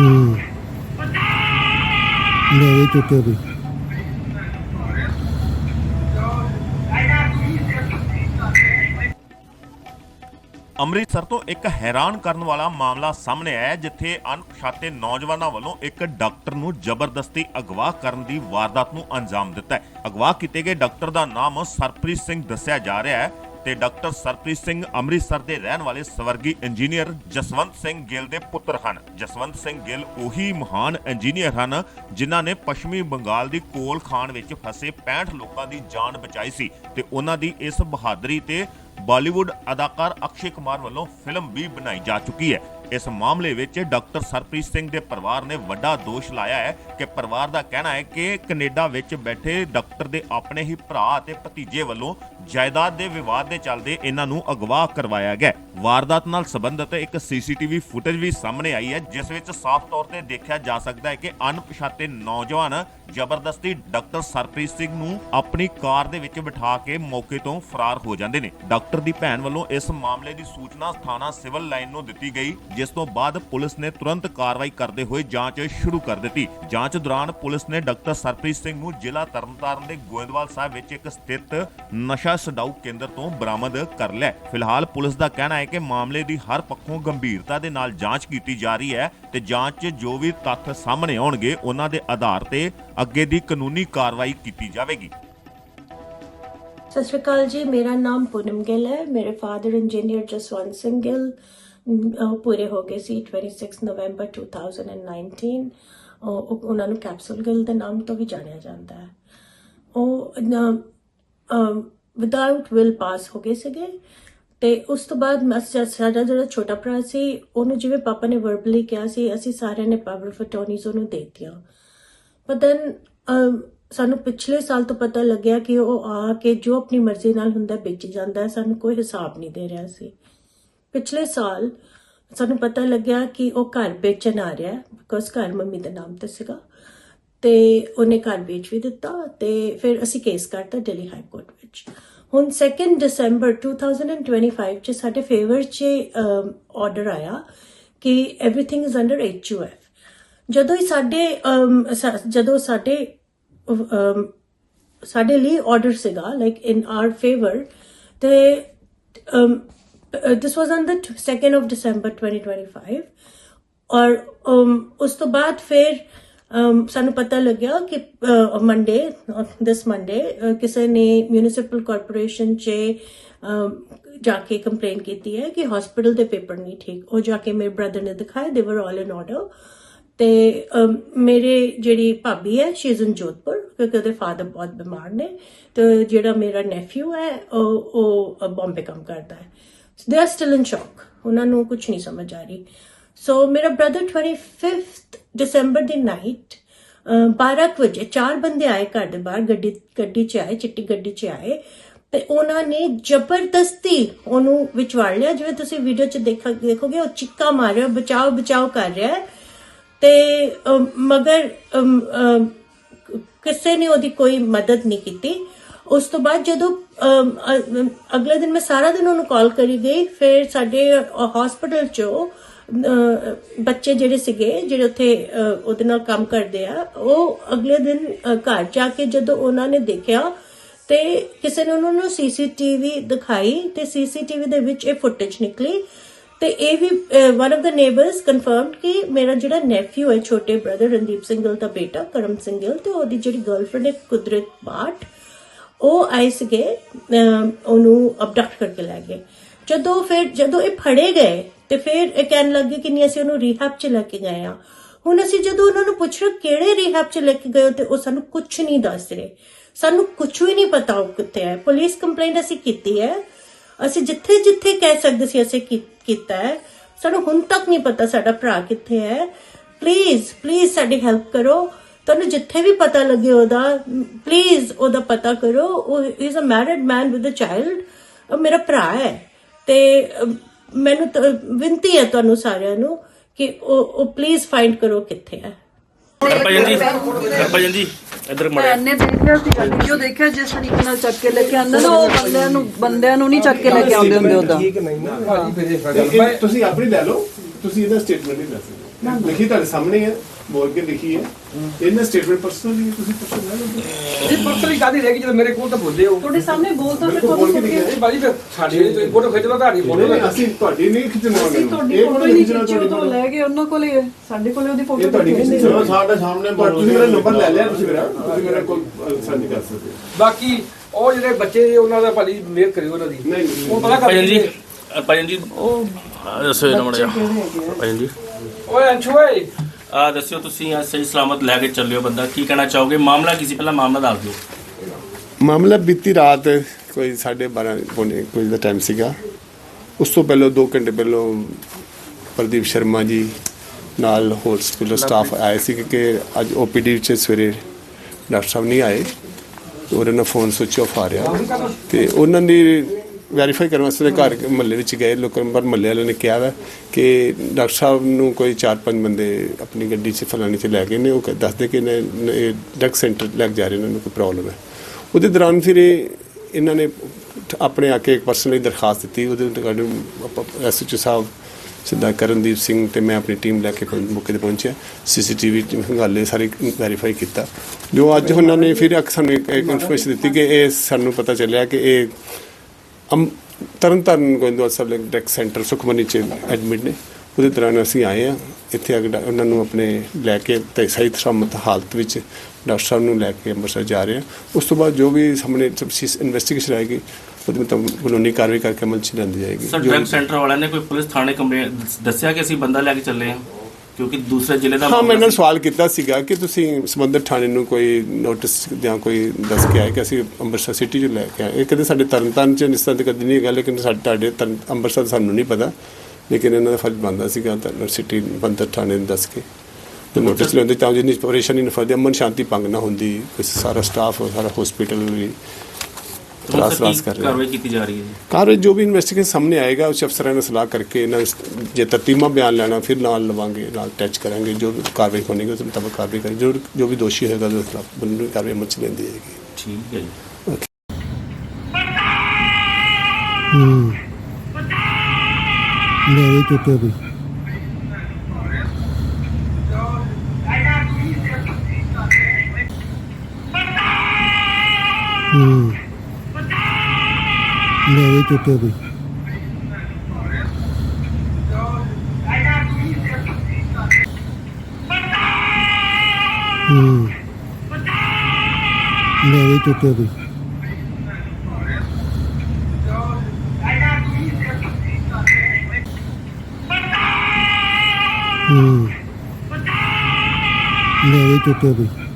ਹੂੰ। ਲੈ ਇਹ ਚੁੱਕਿਆ ਕੋਈ ਅੰਮ੍ਰਿਤਸਰ ਤੋਂ ਇੱਕ ਹੈਰਾਨ ਕਰਨ ਵਾਲਾ ਮਾਮਲਾ ਸਾਹਮਣੇ ਆਇਆ ਹੈ, ਜਿੱਥੇ ਅਣਪਛਾਤੇ ਨੌਜਵਾਨਾਂ ਵੱਲੋਂ ਇੱਕ ਡਾਕਟਰ ਨੂੰ ਜ਼ਬਰਦਸਤੀ ਅਗਵਾ ਕਰਨ ਦੀ ਵਾਰਦਾਤ ਨੂੰ ਅੰਜਾਮ ਦਿੱਤਾ ਹੈ। ਅਗਵਾ ਕੀਤੇ ਗਏ ਡਾਕਟਰ ਦਾ ਨਾਮ ਸਰਪ੍ਰੀਤ ਸਿੰਘ ਦੱਸਿਆ ਜਾ ਰਿਹਾ ਹੈ। ਤੇ ਡਾਕਟਰ ਸਰਪ੍ਰੀਤ ਸਿੰਘ ਅੰਮ੍ਰਿਤਸਰ ਦੇ ਰਹਿਣ ਵਾਲੇ ਸਵਰਗੀ ਇੰਜੀਨੀਅਰ ਜਸਵੰਤ ਸਿੰਘ ਗਿੱਲ ਦੇ ਪੁੱਤਰ ਹਨ। ਜਸਵੰਤ ਸਿੰਘ ਗਿੱਲ ਉਹੀ ਮਹਾਨ ਇੰਜੀਨੀਅਰ ਹਨ, ਜਿਨ੍ਹਾਂ ਨੇ ਪੱਛਮੀ ਬੰਗਾਲ ਦੀ ਕੋਲ ਖਾਨ ਵਿੱਚ ਫਸੇ 65 ਲੋਕਾਂ ਦੀ ਜਾਨ ਬਚਾਈ ਸੀ ਤੇ ਉਹਨਾਂ ਦੀ ਇਸ ਬਹਾਦਰੀ ਤੇ ਬਾਲੀਵੁੱਡ ਅਦਾਕਾਰ ਅਕਸ਼ੇ ਕੁਮਾਰ ਵੱਲੋਂ ਫਿਲਮ ਵੀ ਬਣਾਈ ਜਾ ਚੁੱਕੀ ਹੈ। ਇਸ ਮਾਮਲੇ ਵਿੱਚ ਡਾਕਟਰ ਸਰਪ੍ਰੀਤ ਸਿੰਘ ਦੇ ਪਰਿਵਾਰ ਨੇ ਵੱਡਾ ਦੋਸ਼ ਲਾਇਆ ਹੈ ਕਿ ਪਰਿਵਾਰ ਦਾ ਕਹਿਣਾ ਹੈ ਕਿ ਕੈਨੇਡਾ ਵਿੱਚ ਬੈਠੇ ਡਾਕਟਰ ਦੇ ਆਪਣੇ ਹੀ ਭਰਾ ਅਤੇ ਭਤੀਜੇ ਵੱਲੋਂ ਜਾਇਦਾਦ ਦੇ ਵਿਵਾਦ ਦੇ ਚੱਲਦੇ ਇਹਨਾਂ ਨੂੰ ਅਗਵਾ ਕਰਵਾਇਆ ਗਿਆ ਵਾਰਦਾਤ ਨਾਲ ਸੰਬੰਧਿਤ ਇੱਕ ਸੀਸੀਟੀਵੀ ਫੁਟੇਜ ਵੀ ਸਾਹਮਣੇ ਆਈ ਹੈ, ਜਿਸ ਵਿੱਚ ਸਾਫ਼ ਤੌਰ ਤੇ ਦੇਖਿਆ ਜਾ ਸਕਦਾ ਹੈ ਕਿ ਅਣਪਛਾਤੇ ਨੌਜਵਾਨ ਜ਼ਬਰਦਸਤੀ ਡਾਕਟਰ ਸਰਪ੍ਰੀਤ ਸਿੰਘ ਨੂੰ ਆਪਣੀ ਕਾਰ ਦੇ ਵਿੱਚ ਬਿਠਾ ਕੇ ਮੌਕੇ ਤੋਂ ਫਰਾਰ ਹੋ ਜਾਂਦੇ ਨੇ। ਡਾਕਟਰ ਦੀ ਭੈਣ ਵੱਲੋਂ ਇਸ ਮਾਮਲੇ ਦੀ ਸੂਚਨਾ ਥਾਣਾ ਸਿਵਲ ਲਾਈਨ ਨੂੰ ਦਿੱਤੀ ਗਈ, ਜਿਸ ਤੋਂ ਬਾਅਦ ਪੁਲਿਸ ਨੇ ਤੁਰੰਤ ਕਾਰਵਾਈ ਕਰਦੇ ਹੋਏ ਜਾਂਚ ਸ਼ੁਰੂ ਕਰ ਦਿੱਤੀ। ਜਾਂਚ ਦੌਰਾਨ ਪੁਲਿਸ ਨੇ ਡਾਕਟਰ ਸਰਪ੍ਰੀਤ ਸਿੰਘ ਨੂੰ ਜ਼ਿਲ੍ਹਾ ਤਰਨਤਾਰਨ ਦੇ ਗੋਇੰਦਵਾਲ ਸਾਹਿਬ ਵਿੱਚ ਇੱਕ ਸਥਿਤ ਨਸ਼ਾ ਛਡਾਊ ਕੇਂਦਰ ਤੋਂ ਬਰਾਮਦ ਕਰ ਲਿਆ ਹੈ। ਫਿਲਹਾਲ ਪੁਲਿਸ ਦਾ ਕਹਿਣਾ ਹੈ ਕਿ ਮਾਮਲੇ ਦੀ ਹਰ ਪੱਖੋਂ ਗੰਭੀਰਤਾ ਦੇ ਨਾਲ ਜਾਂਚ ਕੀਤੀ ਜਾ ਰਹੀ ਹੈ ਤੇ ਜਾਂਚ 'ਚ ਜੋ ਵੀ ਤੱਥ ਸਾਹਮਣੇ ਆਉਣਗੇ ਉਹਨਾਂ ਦੇ ਆਧਾਰ ਤੇ ਅੱਗੇ ਦੀ ਕਾਨੂੰਨੀ ਕਾਰਵਾਈ ਕੀਤੀ ਜਾਵੇਗੀ। ਸਤਿ ਸ਼੍ਰੀ ਅਕਾਲ ਜੀ ਮੇਰਾ ਨਾਮ ਪੂਨਮ ਗਿੱਲ ਹੈ। ਮੇਰੇ father engineer Jaswant Singh Gill um, ah, ਪੂਰੇ ਹੋ ਗਏ ਸੀ 26 ਨਵੰਬਰ 2019 ਉਹ ਉਹ- ਉਹਨਾਂ ਨੂੰ ਕੈਪਸੂਲ ਗਿੱਲ ਦੇ ਨਾਮ ਤੋਂ ਵੀ ਜਾਣਿਆ ਜਾਂਦਾ ਹੈ। ਉਹ ਵਿਦਆਊਟ ਵਿਲ ਪਾਸ ਹੋ ਗਏ ਸੀਗੇ। ਤੇ ਉਸ ਤੋਂ ਬਾਅਦ ਸਾਡਾ ਜਿਹੜਾ ਛੋਟਾ ਭਰਾ ਸੀ, ਉਹਨੂੰ ਜਿਵੇਂ ਪਾਪਾ ਨੇ ਵਰਬਲੀ ਕਿਹਾ ਸੀ, ਅਸੀਂ ਸਾਰਿਆਂ ਨੇ ਪਾਵਰ ਆਫ ਅਟਾਰਨੀਜ਼ ਉਹਨੂੰ ਦੇ ਦਿੱਤੀਆਂ। ਪਰ ਦੈਨ ਸਾਨੂੰ ਪਿਛਲੇ ਸਾਲ ਤੋਂ ਪਤਾ ਲੱਗਿਆ ਕਿ ਉਹ ਆ ਕੇ ਜੋ ਆਪਣੀ ਮਰਜ਼ੀ ਨਾਲ ਹੁੰਦਾ ਵੇਚ ਜਾਂਦਾ, ਸਾਨੂੰ ਕੋਈ ਹਿਸਾਬ ਨਹੀਂ ਦੇ ਰਿਹਾ ਸੀ। ਪਿਛਲੇ ਸਾਲ ਸਾਨੂੰ ਪਤਾ ਲੱਗਿਆ ਕਿ ਉਹ ਘਰ ਵੇਚਣ ਆ ਰਿਹਾ ਬਿਕੋਜ਼ ਘਰ ਮੰਮੀ ਦੇ ਨਾਮ ਤੇ ਸੀਗਾ। ਤੇ ਉਹਨੇ ਘਰ ਵੇਚ ਵੀ ਦਿੱਤਾ ਤੇ ਫਿਰ ਅਸੀਂ ਕੇਸ ਕਰਤਾ ਦਿੱਲੀ ਹਾਈ ਕੋਰਟ ਵਿੱਚ ਹੁਣ 2 ਦਸੰਬਰ 2025 ਚ ਸਾਡੇ ਫੇਵਰ ਚ ਆਰਡਰ ਆਇਆ ਕਿ एवरीथिंग ਇਜ਼ ਅੰਡਰ ਐਚਯੂਐਫ ਜਦੋਂ ਹੀ ਸਾਡੇ ਅਮ, ਸਾ- ਜਦੋਂ ਸਾਡੇ ਅਮ, ਸਾਡੇ ਲਈ ਆਰਡਰ ਸੀਗਾ ਲਾਈਕ ਇਨ ਆਰ ਫੇਵਰ ਤੇ ਦਿਸ ਵਾਸ on the 2nd of December 2025 ਔਰ um, ਉਸ ਤੋਂ ਬਾਅਦ ਫਿਰ um, ਸਾਨੂੰ ਪਤਾ ਲੱਗਿਆ ਕਿ ਮੰਡੇ ਦਿਸ ਮੰਡੇ ਕਿਸੇ ਨੇ ਮਿਊਨਿਸਪਲ ਕਾਰਪੋਰੇਸ਼ਨ 'ਚ ਜਾ ਕੇ ਕੰਪਲੇਨ ਕੀਤੀ ਹੈ ਕਿ ਹਸਪੀਟਲ ਦੇ ਪੇਪਰ ਨਹੀਂ ਠੀਕ। ਉਹ ਜਾ ਕੇ ਮੇਰੇ ਬ੍ਰਦਰ ਨੇ ਦਿਖਾਏ ਦੇ ਵਰ ਆਲ ਇਨ ਆਰਡਰ ਤੇ ਮੇਰੇ ਜਿਹੜੀ ਭਾਬੀ ਹੈ ਸ਼ੀ ਇਜ਼ ਇਨ ਜੋਧਪੁਰ, ਕਿਉਂਕਿ ਉਹਦੇ ਫਾਦਰ ਬਹੁਤ ਬਿਮਾਰ ਨੇ। ਤੇ ਜਿਹੜਾ ਮੇਰਾ ਨੈਫਿਊ ਹੈ, ਉਹ ਉਹ ਬੰਬੇ ਕੰਮ ਕਰਦਾ ਹੈ। ਦੇ ਆਰ ਸਟਿਲ ਇਨ ਸ਼ੌਕ ਉਹਨਾਂ ਨੂੰ ਕੁਝ ਨਹੀਂ ਸਮਝ ਆ ਰਹੀ। ਸੋ ਮੇਰਾ ਬ੍ਰਦਰ 25th ਦਸੰਬਰ ਦੀ ਨਾਈਟ 12 ਵਜੇ ਚਾਰ ਬੰਦੇ ਆਏ ਘਰ ਦੇ ਬਾਹਰ ਗੱਡੀ ਗੱਡੀ 'ਚ ਆਏ ਚਿੱਟੀ ਗੱਡੀ 'ਚ ਆਏ ਤੇ ਉਹਨਾਂ ਨੇ ਜ਼ਬਰਦਸਤੀ ਉਹਨੂੰ ਵਿਚਵਾੜ ਲਿਆ ਜਿਵੇਂ ਤੁਸੀਂ ਵੀਡੀਓ 'ਚ ਦੇਖਾ ਦੇਖੋਗੇ ਉਹ ਚਿੱਕਾ ਮਾਰ ਰਿਹਾ ਬਚਾਓ ਬਚਾਓ ਕਰ ਰਿਹਾ ਤੇ ਮਗਰ ਕਿਸੇ ਨੇ ਉਹਦੀ ਕੋਈ ਮਦਦ ਨਹੀਂ ਕੀਤੀ ਉਸ ਤੋਂ ਬਾਅਦ ਜਦੋਂ ਅਗਲੇ ਦਿਨ ਮੈਂ ਸਾਰਾ ਦਿਨ ਉਹਨੂੰ ਕਾਲ ਕਰੀ ਗਈ ਫਿਰ ਸਾਡੇ ਹਸਪੀਟਲ ਚੋਂ ਬੱਚੇ ਜਿਹੜੇ ਸੀਗੇ ਜਿਹੜੇ ਉੱਥੇ ਅ, ਉਹਦੇ ਨਾਲ ਕੰਮ ਕਰਦੇ ਆ ਉਹ ਅਗਲੇ ਦਿਨ ਘਰ ਜਾ ਕੇ ਜਦੋਂ ਉਹਨਾਂ ਨੇ ਦੇਖਿਆ ਤੇ ਕਿਸੇ ਨੇ ਉਹਨਾਂ ਨੂੰ ਸੀਸੀਟੀਵੀ ਦਿਖਾਈ ਤੇ ਸੀਸੀਟੀਵੀ ਦੇ ਵਿੱਚ ਇਹ ਫੁਟੇਜ ਨਿਕਲੀ ਤੇ ਇਹ ਵੀ one of the neighbours confirmed ਕਿ ਮੇਰਾ ਜਿਹੜਾ ਨੈਫਿਊ ਹੈ ਛੋਟੇ ਬ੍ਰਦਰ ਰਣਦੀਪ ਸਿੰਘ ਗਿੱਲ ਦਾ ਬੇਟਾ ਕਰਮ ਸਿੰਘ ਗਿੱਲ ਤੇ ਉਹਦੀ ਜਿਹੜੀ ਗਰਲਫ੍ਰੈਂਡ ਹੈ ਕੁਦਰਤ ਬਾਟ ਉਹ ਆਏ ਸੀਗੇ ਅਮ, ਉਹਨੂੰ ਅਬਡਕਟ ਕਰਕੇ ਲੈ ਗਏ। ਜਦੋਂ ਫਿਰ ਜਦੋਂ ਇਹ ਫੜੇ ਗਏ ਤੇ ਫਿਰ ਇਹ ਕਹਿਣ ਲੱਗੇ ਕਿ ਨਹੀਂ, ਅਸੀਂ ਉਹਨੂੰ ਰੀਹੈਬ ਚ ਲੈ ਕੇ ਗਏ ਆ ਹੁਣ ਅਸੀਂ ਜਦੋਂ ਉਹਨਾਂ ਨੂੰ ਪੁੱਛ ਰਹੇ ਕਿਹੜੇ ਰੀਹੈਬ ਚ ਲੈ ਕੇ ਗਏ ਤੇ ਉਹ ਸਾਨੂੰ ਕੁਝ ਨਹੀਂ ਦੱਸ ਰਹੇ। ਸਾਨੂੰ ਕੁਝ ਵੀ ਨਹੀਂ ਪਤਾ ਉਹ ਕਿੱਥੇ ਹੈ। ਪੁਲਿਸ ਕੰਪਲੇਂਟ ਅਸੀਂ ਕੀਤੀ ਹੈ। ਅਸੀਂ ਜਿੱਥੇ ਜਿੱਥੇ ਕਹਿ ਸਕਦੇ ਸੀ ਅਸੀਂ ਕੀਤਾ ਹੈ। ਸਾਨੂੰ ਹੁਣ ਤੱਕ ਨਹੀਂ ਪਤਾ ਸਾਡਾ ਭਰਾ ਕਿੱਥੇ ਹੈ। ਪਲੀਜ਼ ਪਲੀਜ਼ ਸਾਡੀ ਹੈਲਪ ਕਰੋ। ਤੁਹਾਨੂੰ ਜਿੱਥੇ ਵੀ ਪਤਾ ਲੱਗੇ ਉਹਦਾ ਪਲੀਜ਼ ਉਹਦਾ ਪਤਾ ਕਰੋ। ਉਹ is a married man with a child ਮੇਰਾ ਭਰਾ ਹੈ। ਤੇ ਮੈਨੂੰ ਤਾਂ ਵਿੰਤੀ ਹੈ ਤੁਹਾਨੂੰ ਸਾਰਿਆਂ ਨੂੰ ਕਿ ਉਹ ਉਹ ਪਲੀਜ਼ ਫਾਈਂਡ ਕਰੋ ਕਿੱਥੇ ਹੈ। ਹਰਭਜਨ ਜੀ ਹਰਭਜਨ ਜੀ ਇੱਧਰ ਮੜਿਆ। ਨੇ ਦੇਖਿਆ ਸੀ ਵੀਡੀਓ ਦੇਖਿਆ ਜਿਸ ਤਰੀਕੇ ਨਾਲ ਚੱਕ ਕੇ ਲੈ ਕੇ ਆਉਂਦੇ ਨਾ ਉਹ ਬੰਦਿਆਂ ਨੂੰ ਬੰਦਿਆਂ ਨੂੰ ਨਹੀਂ ਚੱਕ ਕੇ ਲੈ ਕੇ ਆਉਂਦੇ ਹੁੰਦੇ ਉਦਾਂ ਇਹ ਤੁਸੀਂ ਆਪਣੀ ਲੈ ਲਓ ਤੁਸੀਂ ਇਹਦਾ ਸਟੇਟਮੈਂਟ ਨਹੀਂ ਲੈ ਸਕਦੇ ਲਿਖੀ ਤੁਹਾਡੇ ਸਾਹਮਣੇ ਹੈ। ਬੋਲ ਕੇ ਲਿਖੀ ਹੈ। ਇਹਨਾਂ ਸਟੇਟਮੈਂਟ ਪਰਸਨਲੀ ਤੁਸੀਂ ਪਰਸਨਲ ਇਹ ਪਰਸਨਲੀ ਕਾਦੀ ਰਹਿ ਗਈ ਜਦੋਂ ਮੇਰੇ ਕੋਲ ਤਾਂ ਬੋਲਦੇ ਹੋ ਤੁਹਾਡੇ ਸਾਹਮਣੇ ਬੋਲਦਾ ਮੈਂ ਬਿਲਕੁਲ ਬੋਲ ਕੇ ਬਾਜੀ ਫਿਰ ਸਾਡੀ ਤੁਸੀਂ ਫੋਟੋ ਖਿੱਚ ਲਓ ਤੁਹਾਡੀ ਫੋਟੋ ਅਸੀਂ ਤੁਹਾਡੀ ਨਹੀਂ ਖਿੱਚਣਾ ਅਸੀਂ ਤੁਹਾਡੀ ਇਹ ਫੋਟੋ ਨਹੀਂ ਖਿੱਚਣਾ ਉਹ ਤੋਂ ਲੈ ਕੇ ਉਹਨਾਂ ਕੋਲੇ। ਹੈ। ਸਾਡੇ ਕੋਲੇ ਉਹਦੀ ਫੋਟੋ ਤੁਹਾਡੀ ਖਿੱਚੀ ਖਿੱਚੀ। ਨਹੀਂ। ਸਾਡੇ ਸਾਹਮਣੇ ਤੁਸੀਂ ਮੇਰਾ ਨੰਬਰ ਲੈ ਲਿਆ ਤੁਸੀਂ ਮੇਰਾ। ਤੁਸੀਂ ਮੇਰਾ ਅਨਸਰ ਨਹੀਂ ਕਰ ਸਕਦੇ ਬਾਕੀ ਉਹ ਜਿਹੜੇ ਬੱਚੇ ਨੇ, ਉਹਨਾਂ ਦਾ ਭਾਜੀ ਮੇਰ ਕਰਿਓ ਉਹਨਾਂ ਦੀ। ਉਹ ਪਤਾ ਕਰ ਜੀ ਅ, ਭਾਜਨ ਜੀ ਆ ਦੱਸੋ ਮੜਿਆ ਭਾਜਨ ਜੀ। ਓਏ ਅੰਸ਼ੂ ਓਏ। ਆ ਦੱਸਿਓ ਤੁਸੀਂ ਅੱਜ ਸਹੀ ਸਲਾਮਤ ਲੈ ਕੇ ਚੱਲਿਓ ਬੰਦਾ, ਕੀ ਕਹਿਣਾ ਚਾਹੋਗੇ? ਮਾਮਲਾ ਕੀ ਸੀ? ਪਹਿਲਾਂ ਮਾਮਲਾ ਦੱਸ ਦਿਓ। ਮਾਮਲਾ ਬੀਤੀ ਰਾਤ ਕੋਈ 12:30 ਪੌਣੇ ਕੋਈ ਦਾ ਟਾਈਮ ਸੀਗਾ। ਉਸ ਤੋਂ ਪਹਿਲਾਂ 2 ਘੰਟੇ ਪਹਿਲਾਂ ਪ੍ਰਦੀਪ ਸ਼ਰਮਾ ਜੀ ਨਾਲ ਹਸਪੀਟਲ ਸਟਾਫ ਆਏ ਸੀ ਕਿ ਅੱਜ ਓਪੀਡੀ ਵਿੱਚ ਸਵੇਰੇ ਡਾਕਟਰ ਸਾਹਿਬ ਨਹੀਂ ਆਏ। ਤੇ ਉਹਨਾਂ ਦਾ ਫੋਨ ਸੁਚ ਆਫ ਆ ਰਿਹਾ। ਤੇ ਉਹਨਾਂ ਨੇ ਵੈਰੀਫਾਈ ਕਰਨ ਵਾਸਤੇ ਘਰ ਮਹੱਲੇ ਵਿੱਚ ਗਏ, ਲੋਕਾਂ ਪਰ ਮਹੱਲੇ ਵਾਲਿਆਂ ਨੇ ਕਿਹਾ ਵਾ ਕਿ ਡਾਕਟਰ ਸਾਹਿਬ ਨੂੰ ਕੋਈ 4-5 ਬੰਦੇ ਆਪਣੀ ਗੱਡੀ 'ਚ ਫਲਾਣੇ 'ਚ ਲੈ ਗਏ ਨੇ, ਉਹ ਕ- ਦੱਸਦੇ ਕਿ ਇਹ ਡਰਗ ਸੈਂਟਰ ਲੈ ਕੇ ਜਾ ਰਹੇ ਨੇ, ਉਹਨਾਂ ਨੂੰ ਕੋਈ ਪ੍ਰੋਬਲਮ ਹੈ। ਉਹਦੇ ਦੌਰਾਨ ਫਿਰ ਇਹ, ਇਹਨਾਂ ਨੇ ਆਪਣੇ ਆ ਕੇ ਇੱਕ ਪਰਸਨਲੀ ਦਰਖਾਸਤ ਦਿੱਤੀ, ਉਹਦੇ ਰਿਗਾਰਡਿੰਗ ਐਸਐਚਓ ਸਾਹਿਬ ਸਿੱਧਾ ਕਰਨਦੀਪ ਸਿੰਘ ਤੇ ਮੈਂ ਆਪਣੀ ਟੀਮ ਲੈ ਕੇ ਮੌਕੇ ਤੇ ਪਹੁੰਚਿਆ, ਸੀਸੀਟੀਵੀ ਹੰਗਾਲੇ ਸਾਰੇ ਵੈਰੀਫਾਈ ਕੀਤਾ। ਜੋ ਅੱਜ ਉਹਨਾਂ ਨੇ ਫਿਰ ਸਾਨੂੰ ਇੱਕ ਇਨਫੋਰਮੇਸ਼ਨ ਦਿੱਤੀ ਕਿ ਇਹ ਸਾਨੂੰ ਪਤਾ ਚੱਲਿਆ ਕਿ ਇਹ ਅਮ ਤਰਨਤਾਰਨ ਗੋਇੰਦਵਾਲ ਸਾਹਿਬ ਡੈਕ ਸੈਂਟਰ ਸੁਖਮਨੀ ਚ ਐਡਮਿਟ ਨੇ। ਉਹਦੇ ਦੌਰਾਨ ਅਸੀਂ ਆਏ ਆ ਇੱਥੇ ਆ ਡਾ- ਉਹਨਾਂ ਨੂੰ ਆਪਣੇ ਲੈ ਕੇ ਤੇ ਸਹੀ ਸਲਾਮਤ ਹਾਲਤ ਵਿੱਚ ਡਾਕਟਰ ਸਾਹਿਬ ਨੂੰ ਲੈ ਕੇ ਅੰਮ੍ਰਿਤਸਰ ਜਾ ਰਹੇ ਆ ਉਸ ਤੋਂ ਬਾਅਦ ਜੋ ਵੀ ਸਾਹਮਣੇ ਇਨਵੈਸਟੀਗੇਸ਼ਨ ਆਏਗੀ ਉਹਦੇ ਮੁਤਾਬਕ ਕਾਨੂੰਨੀ ਕਾਰਵਾਈ ਕਰਕੇ ਅਮਲ ਚ ਲਿਆਂਦੀ ਜਾਏਗੀ। ਸਰ ਡਰਗ ਸੈਂਟਰ ਵਾਲਿਆਂ ਨੇ ਕੋਈ ਪੁਲਿਸ ਥਾਣੇ ਕੰਪਲੇਂਟ ਦੱਸਿਆ ਕਿ ਅਸੀਂ ਬੰਦਾ ਲੈ ਕੇ ਚੱਲੇ ਹਾਂ? ਕਿਉਂਕਿ ਦੂਸਰੇ ਜ਼ਿਲ੍ਹੇ ਦਾ ਹਾਂ ਮੈਂ ਇਹਨਾਂ। ਸਵਾਲ ਕੀਤਾ ਸੀਗਾ ਕਿ ਤੁਸੀਂ ਸੰਬੰਧਿਤ ਥਾਣੇ ਨੂੰ ਕੋਈ ਨੋਟਿਸ ਜਾਂ ਕੋਈ ਦੱਸ ਕੇ ਆਏ ਕਿ ਅਸੀਂ ਅੰਮ੍ਰਿਤਸਰ ਸਿਟੀ 'ਚ ਲੈ ਕੇ ਆਏ? ਇਹ ਕਦੇ ਸਾਡੇ ਤਰਨਤਾਰਨ 'ਚ ਤਰ੍ਹਾਂ ਦੀ ਕਦੀ ਨਹੀਂ ਹੈਗਾ ਲੇਕਿਨ ਸਾਡੇ ਤੁਹਾਡੇ ਅੰਮ੍ਰਿਤਸਰ ਸਾਨੂੰ ਨਹੀਂ ਪਤਾ। ਲੇਕਿਨ ਇਹਨਾਂ ਦਾ ਫਰਜ਼ ਬਣਦਾ ਸੀਗਾ ਤਾਂ ਸਿਟੀ ਬੰਦਰ ਥਾਣੇ ਨੂੰ ਦੱਸ ਕੇ। ਤੇ ਨੋਟਿਸ ਲੈਂਦੇ ਤਾਂ ਜਿੰਨੀ ਪਰੇਸ਼ਾਨੀ ਨਾ ਫਰਦੇ ਅਮਨ ਸ਼ਾਂਤੀ ਭੰਗ ਨਾ ਹੁੰਦੀ ਸਾਰਾ ਸਟਾਫ ਸਾਰਾ ਹਸਪੀਟਲ ਵੀ ਹੁਣ ਤਰਾਸ ਸਰ ਰਾਸ ਕੀ ਕਰ ਰਿਹਾ। ਕਾਰਵਾਈ ਕੀਤੀ ਜਾ ਰਹੀ ਹੈ ਜੀ? ਕਾਰਵਾਈ ਜੋ ਵੀ ਇਨਵੈਸਟੀਗੇਸ਼ਨ ਸਾਹਮਣੇ ਆਏਗਾ ਉਸ ਅਫਸਰਾਂ ਨਾਲ ਸਲਾਹ ਕਰਕੇ ਇਹਨਾਂ ਜੇ ਤਰਤੀਮਾ ਬਿਆਨ ਲੈਣਾ ਫਿਰ ਨਾਲ ਲਵਾਂਗੇ ਨਾਲ ਟੈਚ ਕਰਾਂਗੇ ਜੋ ਵੀ ਕਾਰਵਾਈ ਹੋਣੀ ਉਸ ਮੁਤਾਬਕ ਕਾਰਵਾਈ ਕਰਾਂਗੇ। ਜੋ ਜੋ ਵੀ ਦੋਸ਼ੀ ਹੋਏਗਾ ਉਹਦੇ ਖਿਲਾਫ ਕਾਨੂੰਨੀ ਕਾਰਵਾਈ ਅਮਲ ਚ ਲੈਂਦੀ ਜਾਏਗੀ। ਠੀਕ ਹੈ ਜੀ। ਲੈ ਇਹ ਚੁੱਕਿਆ ਕੋਈ। ਹੂੰ। ਲੈ ਇਹ ਚੁੱਕਿਆ ਕੋਈ। ਹੂੰ। ਲੈ ਇਹ ਕੋਈ। ਹੂੰ। ਲੈ ਇਹ ਕੋਈ।